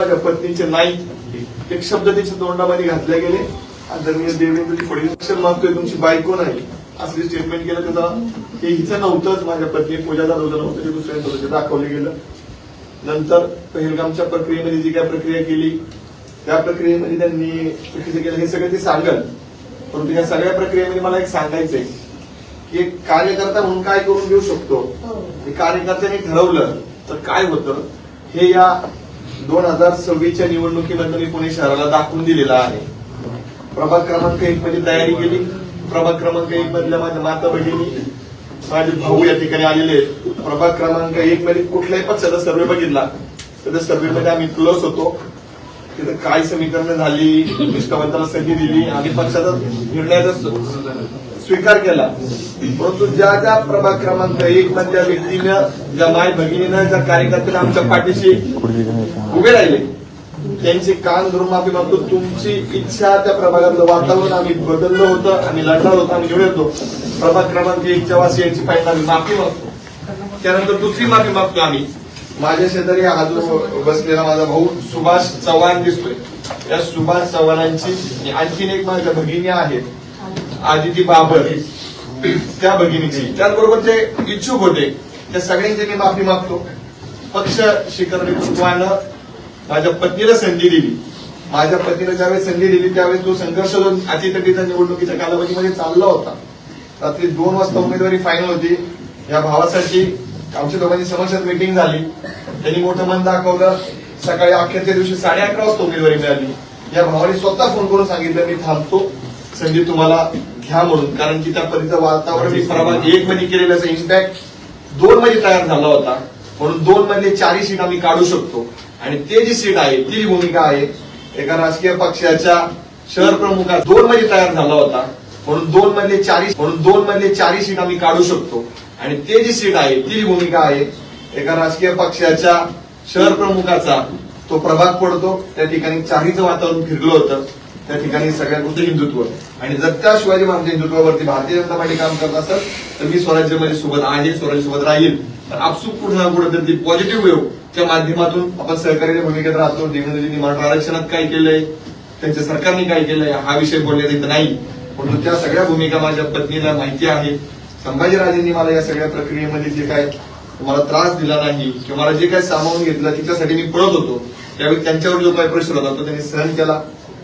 माझ्या पत्नीचे नाही एक शब्द त्याच्या तोंडामध्ये घातले गेले. आदरणीय देवेंद्रजी फडणवीस मागतोय तुमची बायको नाही. असं स्टेटमेंट केलं त्याचा. हे हिचं नव्हतंच. माझ्या पत्नी पूजा जाधवचं नव्हतं ते दुसऱ्यांचं होतं ते दाखवलं गेलं. नंतर पहलगामच्या प्रक्रियेमध्ये जी काय प्रक्रिया केली त्या प्रक्रियेमध्ये त्यांनी चुकीचं केलं. हे सगळं ते सांगल. परंतु या सगळ्या प्रक्रियेमध्ये मला एक सांगायचंय की एक कार्यकर्ता म्हणून काय करून देऊ शकतो? हे कार्यकर्त्यांनी ठरवलं तर काय होतं? हे या दोन हजार सव्वीसच्या निवडणुकीबद्दल मी पुणे शहराला दाखवून दिलेला आहे. प्रभाग क्रमांक एक मध्ये तयारी केली. प्रभाग क्रमांक एक मधल्या माझ्या माता भगिनी माझे भाऊ या ठिकाणी आलेले आहेत. प्रभाग क्रमांक एक मध्ये कुठल्याही पक्षाचा सर्वे बघितला. तर त्या सर्वे मध्ये आम्ही क्लस होतो. तिथं काय समीकरण झाली निष्ठावंताला संधी दिली आम्ही पक्षाचा निर्णयाचा स्वीकार केला. परंतु ज्या ज्या प्रभाग क्रमांक एक मधल्या व्यक्तीनं ज्या माय भगिनीनं ज्या कार्यकर्त्यानं आमच्या पाठीशी उभे राहिले. त्यांची कान धरून माफी मागतो. तुमची इच्छा त्या प्रभागातलं वातावरण आम्ही बदललं होतं आम्ही लढणार होतो आम्ही निवडत होतो. प्रभाग क्रमांक एकच्या वासियांची पाहिजे आम्ही माफी मागतो. त्यानंतर दुसरी माफी मागतो आम्ही. माझ्या शेजारी हा जो बसलेला माझा भाऊ सुभाष चव्हाण दिसतोय. या सुभाष चव्हाणांची आणखीन एक माझ्या भगिनी आहेत. आदिती बाबर. त्या भगिनीची. त्याचबरोबर जे इच्छुक होते. त्या सगळ्यांची मी माफी मागतो. पक्ष शिखर नेतृत्वानं माझ्या पत्नीला संधी दिली. माझ्या पत्नीला ज्यावेळेस संधी दिली त्यावेळेस तो संघर्ष अतितटीचा निवडणुकीच्या कालावधीमध्ये चालला होता रात्री दोन वाजता उमेदवारी फायनल होती. या भावासाठी आमच्या दोघांची समक्षात मिटिंग झाली. त्यांनी मोठं मन दाखवलं. सकाळी अखेरच्या दिवशी साडे अकरा वाजता उमेदवारी मिळाली. या भावाने स्वतः फोन करून सांगितलं मी थांबतो. संधी तुम्हाला घ्या म्हणून. कारण की त्या परीचं वातावरण मी प्रभाग एक मध्ये केलेल्याचा इम्पॅक्ट दोन मध्ये तयार झाला होता. म्हणून दोन मधले चारही सीट आम्ही काढू शकतो. आणि ते जी सीट आहे ती जी भूमिका आहे एका राजकीय पक्षाच्या शहर प्रमुखा दोन मध्ये तयार झाला होता. म्हणून दोन मधले चारही म्हणून दोन मधले चारही सीट आम्ही काढू शकतो. आणि ते जी सीट आहे ती जी भूमिका आहे एका राजकीय पक्षाच्या शहर प्रमुखाचा तो प्रभाग पडतो. त्या ठिकाणी चारीचं वातावरण फिरलं होतं. त्या ठिकाणी सगळ्यात मोठं हिंदुत्व. आणि जर त्या शिवाजी महाराज हिंदुत्वावरती भारतीय जनता पार्टी काम करत असेल तर मी स्वराज्यामध्ये सोबत आहे स्वराज्य सोबत राहील. तर आपसूक कुठं ना कुठं तर ती पॉझिटिव्ह वेव च्या माध्यमातून आपण सहकार्याच्या भूमिकेत राहतो. देवेंद्रजींनी मराठा आरक्षणात काय केलंय? त्यांच्या सरकारने काय केलंय? हा विषय बोलण्यात येत नाही. परंतु त्या सगळ्या भूमिका माझ्या पत्नीला माहिती आहे संभाजीराजेंनी मला या सगळ्या प्रक्रियेमध्ये जे काय मला त्रास दिला नाही किंवा मला जे काय सामावून घेतलं तिच्यासाठी मी पळत होतो. त्यावेळी त्यांच्यावर जो काही प्रेशर होता तो त्यांनी सहन केला.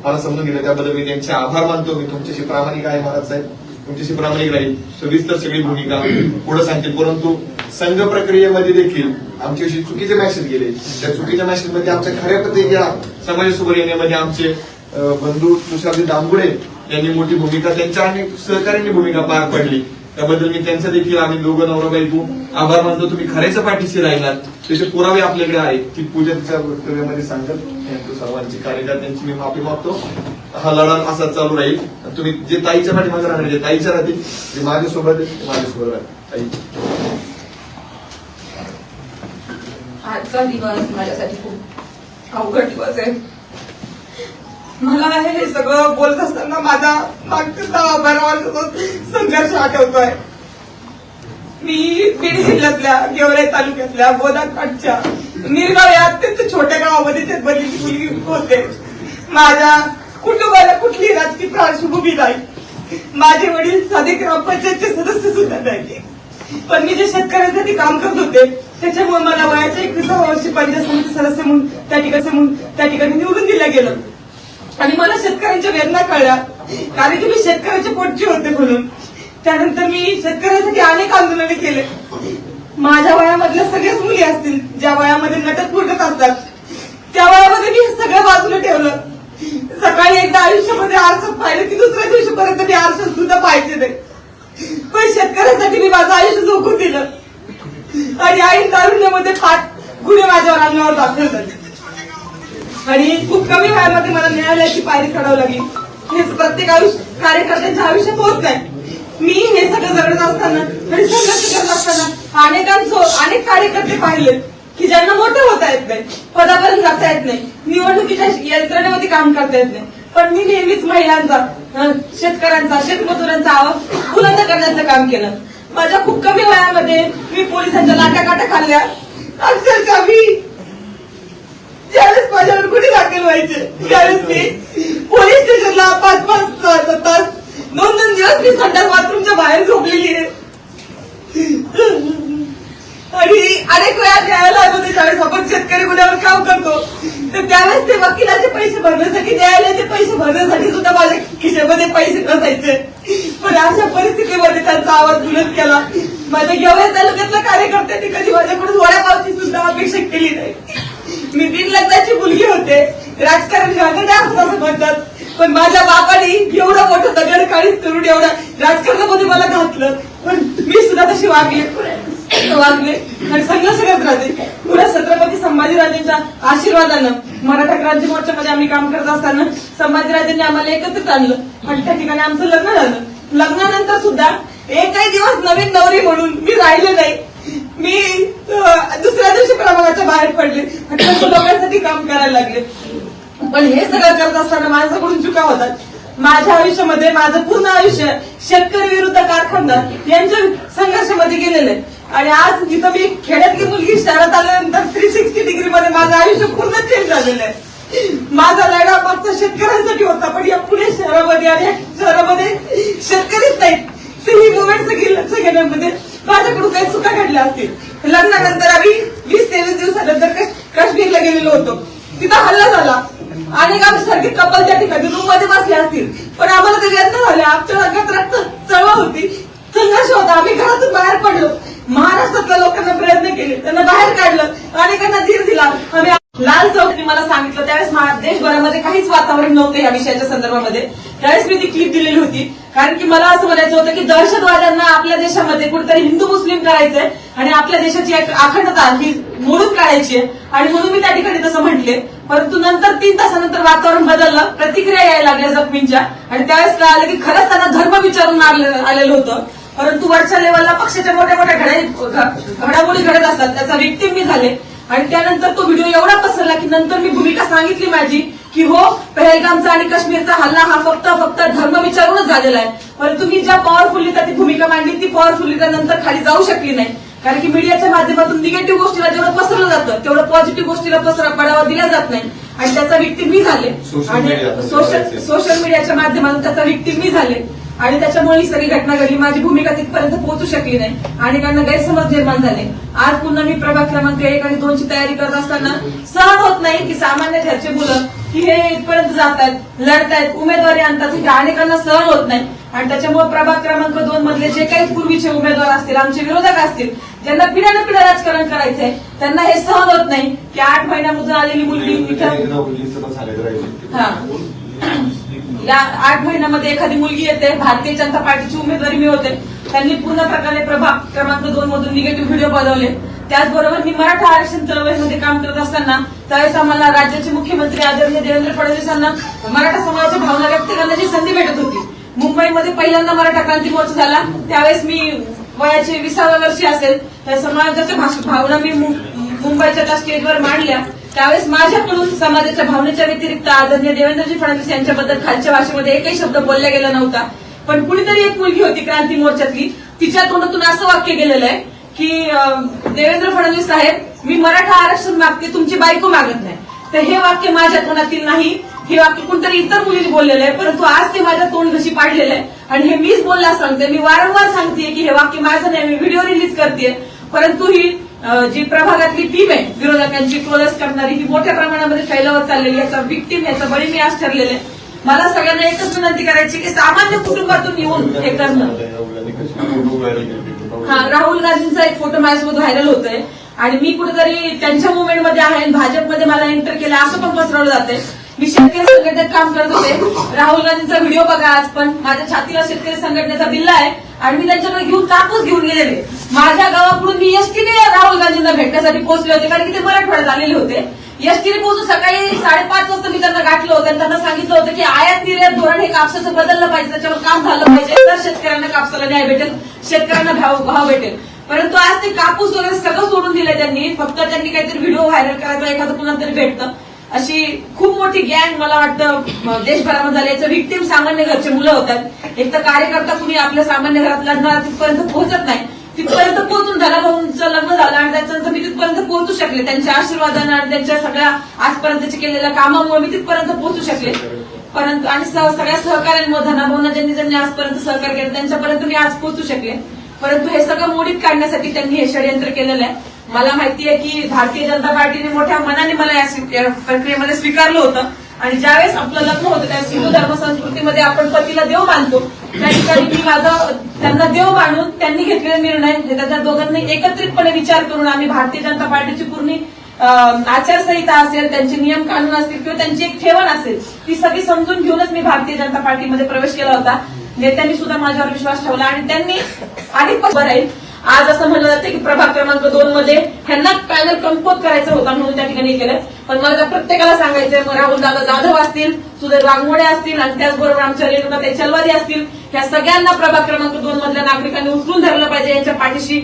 मला समजून घेतलं. त्याबद्दल मी त्यांचे आभार मानतो. मी तुमच्याशी प्रामाणिक आहे महाराज साहेब. तुमच्याशी प्रामाणिक राहील. सविस्तर सगळी भूमिका पुढे सांगतील. परंतु संघ प्रक्रियेमध्ये देखील आमच्याशी चुकीचे मॅसेज गेले. त्या चुकीच्या मॅसेजमध्ये आमच्या खऱ्या पत्रिकेला समाजासमोर येण्यामध्ये आमचे बंधू तुषारजी दामगुडे यांनी मोठी भूमिका त्यांच्या आणि सहकार्यांनी भूमिका पार पडली. त्याबद्दल मी त्यांचा देखील आम्ही दोघं नवरा बायको आभार मानतो. तुम्ही खऱ्याच्या पाठीशी राहिलात. त्याचे पुरावे आपल्याकडे आहेत. की पूजा तिच्या वक्तव्यामध्ये सांगत थँक्यू सर्वांची. कार्यकर्त्यांची मी माफी मागतो. हा लढा असा चालू राहील. तुम्ही जे ताईच्या पाठीमागे राहणार जे ताईच्या राहतील जे माझ्यासोबत आहेत, ते माझ्यासोबत राहतील. ताई. आजचा दिवस माझ्यासाठी खूप अवघड दिवस आहे. मला हे सगळं बोलत असताना माझा मागच्या दहा बारा वर्षाचा संघर्ष आठवतोय. मी बीड जिल्ह्यातल्या गेवराई तालुक्यातल्या बोदाकाठच्या निरगाव या अत्यंत छोट्या गावामध्ये ते बदलीची मुलगी होते. माझ्या कुटुंबाला कुठली राजकीय पार्श्वभूमी नाही. माझे वडील साधे ग्रामपंचायतचे सदस्य सुद्धा नाही पण मी जे शेतकऱ्यांसाठी काम करत होते त्याच्यामुळे मला वयाच्या एकविसाव्या वर्षी पंचायत समिती सदस्य म्हणून त्या ठिकाणी म्हणून त्या ठिकाणी निवडून दिलं गेलं. आणि मला शेतकऱ्यांच्या वेदना कळल्या. कारण की मी शेतकऱ्याच्या पोटची होते म्हणून. त्यानंतर मी शेतकऱ्यांसाठी अनेक आंदोलने केले. माझ्या वयामधल्या सगळ्याच मुली असतील ज्या वयामध्ये नटत फुटत असतात त्या वयामध्ये मी हे सगळं बाजूला ठेवलं. सकाळी एकदा आयुष्यामध्ये आरसात पाहिलं की दुसऱ्या दिवशीपर्यंत मी आरसात सुद्धा पाहिजे नाही. पण शेतकऱ्यासाठी मी माझं आयुष्य झोकून दिलं. आणि आई तारुण्यामध्ये पाच गुन्हे माझ्यावर अंगावर दाखल झाले. आणि खूप कमी वयामध्ये मला न्यायालयाची पायरी चढावं लागली. हे प्रत्येक आयुष्य कार्यकर्त्यांच्या आयुष्यात होत नाही. मी हे सगळं जगत असताना आणि संघर्ष करत असताना अनेकांसो अनेक कार्यकर्ते पाहिले की ज्यांना मोठं होता येत नाही पदापर्यंत जाता येत नाही निवडणुकीच्या यंत्रणेमध्ये काम करता येत नाही. पण मी नेहमीच महिलांचा शेतकऱ्यांचा शेतमजुरांचा आवाज बुलंद करण्याचं काम केलं. माझ्या खूप कमी वयामध्ये मी पोलिसांच्या लाट्या काट्या खाल्ल्या. अक्षरशः मी ज्यावेळेस माझ्यावर गुन्हे दाखल व्हायचे त्यावेळेस मी पोलीस स्टेशनला पाच पाच तास दोन दोन दिवस मी संडास बाथरूमच्या बाहेर झोपलेली आहे. आणि अनेक वेळा न्यायालयात होते ज्यावेळेस आपण शेतकरी गुन्ह्यावर काम करतो तर त्यावेळेस ते वकिलाचे पैसे भरण्यासाठी न्यायालयाचे पैसे भरण्यासाठी सुद्धा माझ्या खिशामध्ये पैसे नसायचे. पण अशा परिस्थितीमध्ये त्यांचा आवाज बुलंद केला. माझ्या गेवळ्या तालुक्यातल्या कार्यकर्त्यांनी कधी माझ्याकडून वड्यापावची सुद्धा अपेक्षा केली नाही. मी तीन लग्नाची मुलगी होते. राजकारण घालणे असं म्हणतात. पण माझ्या बापाने एवढं मोठं दगड काळीच करून एवढं राजकारणामध्ये मला घातलं. पण मी सुद्धा तशी वागले. वागले. संघर्ष करत राहते पुढे छत्रपती संभाजीराजेंच्या आशीर्वादानं मराठा क्रांती मोर्चामध्ये आम्ही काम करत असताना संभाजीराजेंनी आम्हाला एकत्रित आणलं. आणि त्या ठिकाणी आमचं लग्न झालं. लग्नानंतर सुद्धा एकही दिवस नवीन नवरी म्हणून मी राहिले नाही. मी दुसऱ्या दिवशी प्रमाणाच्या बाहेर पडले. आणि लोकांसाठी काम करायला लागले. पण हे सगळं करत असताना माझ्याकडून चुका होतात. माझ्या आयुष्यामध्ये माझं पूर्ण आयुष्य शेतकरी विरुद्ध कारखानदार यांच्या संघर्षामध्ये गेलेलं आहे. आणि आज जिथं मी खेड्यातली मुलगी शहरात आल्यानंतर थ्री सिक्स्टी डिग्री मध्ये माझं आयुष्य पूर्ण चेंज झालेलं आहे. माझा लढा मागचा शेतकऱ्यांसाठी होता पण या पुणे शहरामध्ये आणि शहरामध्ये शेतकरीच नाहीत. तर ही मुवमेंट सगळी लक्ष घेण्यामध्ये माझ्याकडून काही चुका घडल्या असतील. लग्नानंतर आम्ही वीस तेवीस दिवसानंतर काश्मीरला गेलेलो होतो. तिथं हल्ला झाला. अनेक आमच्यासारखे कपल त्या ठिकाणी रूममध्ये बसले असतील. पण आम्हाला ते व्यर्थ झाले. आमच्या रंगात रक्त चळवळ होती. संघर्ष होता. आम्ही घरातून बाहेर पडलो. महाराष्ट्रातल्या लोकांना प्रयत्न केले. त्यांना बाहेर काढलं. अनेकांना धीर दिला. आम्ही लाल चौकनी मला सांगितलं त्यावेळेस देशभरामध्ये काहीच वातावरण नव्हतं या विषयाच्या संदर्भामध्ये. त्यावेळेस मी ती क्लिप दिलेली होती. कारण की मला असं म्हणायचं होतं की दहशतवाद्यांना आपल्या देशामध्ये कुठेतरी हिंदू मुस्लिम करायचंय आणि आपल्या देशाची एक अखंडता ही मोडून काढायची आहे. आणि म्हणून मी त्या ठिकाणी तसं म्हटले. परंतु नंतर तीन तासानंतर वातावरण बदललं. प्रतिक्रिया यायला लागल्या जखमींच्या. आणि त्यावेळेस कळालं की खरंच त्यांना धर्म विचारून आलेलं होतं. परंतु वरच्या लेवलला पक्षाच्या मोठ्या मोठ्या घडामोडी घडत असतात. त्याचा विक्टीम मी झाले. आणि त्यानंतर तो व्हिडिओ एवढा पसरला की नंतर मी भूमिका सांगितली माझी की हो पहलगामचा आणि काश्मीरचा हल्ला हा फक्त फक्त धर्म विचारूनच झालेला आहे. परंतु मी ज्या पॉवरफुली ती भूमिका मांडली ती पॉवरफुली नंतर खाली जाऊ शकली नाही. कारण की मीडियाच्या माध्यमातून निगेटिव्ह गोष्टीला जेवढं पसरलं जातं तेवढं पॉझिटिव्ह गोष्टीला पसरा पडावा दिला जात नाही. आणि त्याचा विक्टीम मी झाले. आणि. सोशल सोशल मीडियाच्या माध्यमातून त्याचा विक्टीम मी झाले. आणि त्याच्यामुळे ही सगळी घटना घडली माझी भूमिका तिथपर्यंत पोहोचू शकली नाही आणि त्यांना गैरसमज निर्माण झाले आज पुन्हा मी प्रभाग क्रमांक एक आणि दोनची तयारी करत असताना सहन होत नाही की सामान्य घरचे मुलं की हे इथपर्यंत जातात लढतायत उमेदवारी आणतात हे अनेकांना सहन होत नाही आणि त्याच्यामुळे प्रभाग क्रमांक दोन मधले जे काही पूर्वीचे उमेदवार असतील आमचे विरोधक असतील ज्यांना पिढ्यानं पिढ्या राजकारण करायचंय त्यांना हे सहन होत नाही की आठ महिन्यामधून आलेली मुलगी हा. या आठ महिन्यामध्ये एखादी मुलगी येते भारतीय जनता पार्टीची उमेदवारी मिळवते. होते त्यांनी पूर्ण प्रकारे प्रभाग क्रमांक दोन मधून निगेटिव्ह व्हिडिओ बनवले. त्याचबरोबर मी मराठा आरक्षण चळवळीमध्ये काम करत असताना त्यावेळेस आम्हाला राज्याचे मुख्यमंत्री आदरणीय देवेंद्र फडणवीस यांना मराठा समाजाच्या भावना व्यक्त करण्याची संधी भेटत होती. मुंबईमध्ये पहिल्यांदा मराठा क्रांती मोर्चा झाला. त्यावेळेस मी वयाचे विसाव्या वर्षी असेल. त्या समाजाच्या भावना मी मुंबईच्या त्या स्टेजवर मांडल्या. त्यावेळेस माझ्याकडून समाजाच्या भावनेच्या व्यतिरिक्त आदरणीय देवेंद्रजी फडणवीस यांच्याबद्दल खालच्या भाषेमध्ये एकही शब्द बोलला गेला नव्हता. पण कुणीतरी एक मुलगी होती क्रांती मोर्चातली. तिच्या तोंडातून असं वाक्य गेलेलं आहे की देवेंद्र फडणवीस साहेब मी मराठा आरक्षण मागते तुमची बायको मागत नाही. तर हे वाक्य माझ्या तोंडातील नाही. हे वाक्य कोणतरी इतर मुलीने बोललेलं आहे परंतु आज ते माझ्या तोंड घशी पाडलेलं आहे. आणि हे मीच बोलला सांगते मी वारंवार सांगते की हे वाक्य माझं नाही मी व्हिडिओ रिलीज करते परंतु ही जी प्रभागातली टीम आहे विरोधकांची क्लोजस करणारी ही मोठ्या प्रमाणामध्ये फैलावत चाललेली याचा विक्टीम याचा बळी मी आज ठरलेले मला सगळ्यांना एकच विनंती करायची की सामान्य कुटुंबातून येऊन हे करणं. हा राहुल गांधींचा एक फोटो माझ्यासोबत व्हायरल होतोय. आणि मी कुठेतरी त्यांच्या मुवमेंटमध्ये आहे आणि भाजपमध्ये मला एंटर केलं असं पण पसरवलं जाते मी शेतकरी संघटनेत काम करत होते. राहुल गांधींचा व्हिडिओ बघा आज पण माझ्या छातीला शेतकरी संघटनेचा बिल्ला आहे आणि मी त्यांच्याकडे घेऊन कापूस घेऊन गेलेले. माझ्या गावाकडून मी एसटीने राहुल गांधींना भेटण्यासाठी पोहोचले होते कारण की ते मराठवाड्यात आलेले होते. एसटीने पोहोचून सकाळी साडेपाच वाजता मी त्यांना गाठलं होतं आणि त्यांना सांगितलं होतं की आयात निर्यात धोरण हे कापसाचं बदललं पाहिजे त्याच्यावर काम झालं पाहिजे. तर शेतकऱ्यांना कापसाला न्याय भेटेल शेतकऱ्यांना भाव भाव भेटेल. परंतु आज ते कापूस वगैरे सगळं सोडून दिलं त्यांनी. फक्त त्यांनी काहीतरी व्हिडिओ व्हायरल करायचा एखादं कुणाला तरी भेटतं. अशी खूप मोठी गँग मला वाटतं देशभरामध्ये झाली. याचं विक्टीम सामान्य घरचे मुलं होतात. एक तर कार्यकर्ता कुणी आपल्या सामान्य घरात लढणार तिथपर्यंत पोहोचत नाही. तिथपर्यंत पोहोचून झाला भाऊंचं लग्न झालं आणि त्याच्यानंतर मी तिथपर्यंत पोहोचू शकले. त्यांच्या आशीर्वादानं आणि त्यांच्या सगळ्या आजपर्यंतच्या केलेल्या कामामुळे मी तिथपर्यंत पोहोचू शकले. परंतु आणि सगळ्या सहकार्यांमुळे धनाभाऊंना ज्यांनी ज्यांनी आजपर्यंत सहकार्य केलं त्यांच्यापर्यंत मी आज पोहोचू शकले. परंतु हे सगळं मोडीत काढण्यासाठी त्यांनी हे षडयंत्र केलेलं आहे. मला माहिती आहे की भारतीय जनता पार्टीने मोठ्या मनाने मला या प्रक्रियेमध्ये स्वीकारलं होतं. आणि ज्यावेळेस आपलं लग्न होतं त्या हिंदू धर्म संस्कृतीमध्ये आपण पतीला देव मानतो. त्या ठिकाणी मी माझं त्यांना देव मानून त्यांनी घेतलेले निर्णय म्हणजे हे त्याच्या दोघांनी एकत्रितपणे विचार करून आम्ही भारतीय जनता पार्टीची पूर्ण आचारसंहिता असेल त्यांचे नियम कानून असतील किंवा त्यांची एक ठेवण असेल ती सगळी समजून घेऊनच मी भारतीय जनता पार्टीमध्ये प्रवेश केला होता. नेत्यांनी सुद्धा माझ्यावर विश्वास ठेवला आणि त्यांनी अधिक राहील आज असं म्हणलं जातं की प्रभाग क्रमांक दोन मध्ये ह्यांना पॅनल कम्पोज करायचं होता म्हणून त्या ठिकाणी केलं. पण मला त्या प्रत्येकाला सांगायचंय मग राहुल दादा जाधव असतील सुधीर वाघमोडे असतील आणि त्याचबरोबर आमच्या रेणुका ते चलवादी असतील ह्या सगळ्यांना प्रभाग क्रमांक दोन मधल्या नागरिकांनी उचलून धरलं पाहिजे यांच्या पाठीशी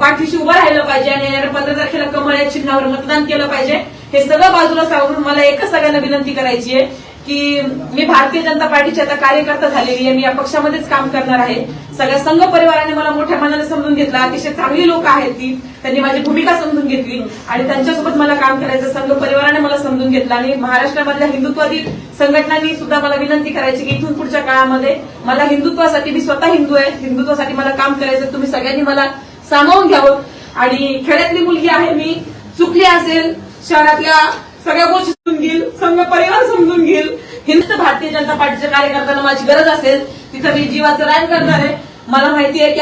पाठीशी उभं राहिलं पाहिजे आणि येणाऱ्या पंधरा तारखेला कमळ या चिन्हावर मतदान केलं पाहिजे. हे सगळं बाजूला सावरून मला एकच सगळ्यांना विनंती करायची आहे की मी भारतीय जनता पार्टीची आता कार्यकर्ता झालेली आहे मी या पक्षामध्येच काम करणार आहे. सगळ्या संघ परिवाराने मला मोठ्या मनाने समजून घेतला. अतिशय चांगली लोक आहेत ती. त्यांनी माझी भूमिका समजून घेतली आणि त्यांच्यासोबत मला काम करायचं संघ परिवाराने मला समजून घेतलं आणि महाराष्ट्रामधल्या हिंदुत्वातील संघटनांनी सुद्धा मला विनंती करायची की इथून पुढच्या काळामध्ये मला हिंदुत्वासाठी मी स्वतः हिंदू आहे हिंदुत्वासाठी मला काम करायचं तुम्ही सगळ्यांनी मला सामावून घ्यावं. आणि खेड्यातली मुलगी आहे मी चुकली असेल शहरातल्या सगळ्या गोष्टी संघ परिवार समजून घेईल. हिंद भारतीय जनता पार्टीच्या कार्यकर्त्यांना माझी गरज असेल तिथं मी जीवाचं रान करणार आहे. मला माहिती आहे की